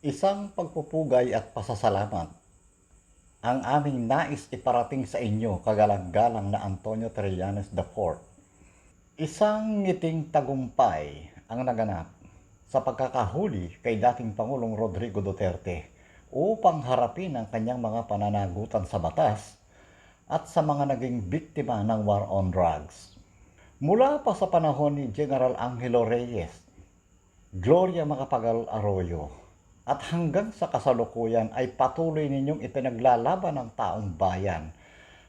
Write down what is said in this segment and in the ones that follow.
Isang pagpupugay at pasasalamat ang aming nais iparating sa inyo kagalang-galang na Antonio Trillanes IV. Isang ngiting tagumpay ang naganap sa pagkakahuli kay dating Pangulong Rodrigo Duterte upang harapin ang kanyang mga pananagutan sa batas at sa mga naging biktima ng war on drugs. Mula pa sa panahon ni General Angelo Reyes, Gloria Macapagal Arroyo, at hanggang sa kasalukuyan ay patuloy ninyong ipinaglalaban ang taong bayan,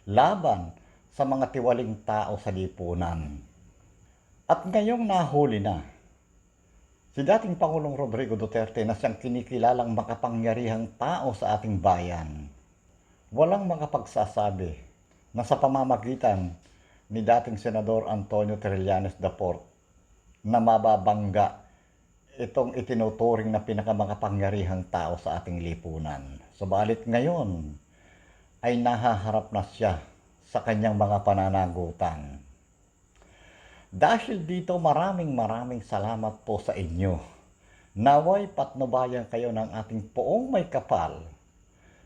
laban sa mga tiwaling tao sa lipunan. At ngayong nahuli na, si dating Pangulong Rodrigo Duterte na siyang kinikilalang makapangyarihang tao sa ating bayan, walang makapagsasabi na sa pamamagitan ni dating Senador Antonio Trillanes Daport na mababangga itong itinuturing na pinakamakapangyarihang tao sa ating lipunan. Subalit ngayon ay nahaharap na siya sa kanyang mga pananagutan. Dahil dito maraming maraming salamat po sa inyo. Naway patnubayan kayo ng ating poong may kapal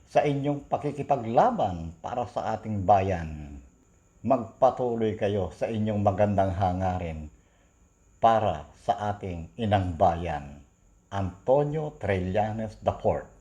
sa inyong pakikipaglaban para sa ating bayan. Magpatuloy kayo sa inyong magandang hangarin para sa ating inang bayan, Antonio Trillanes IV.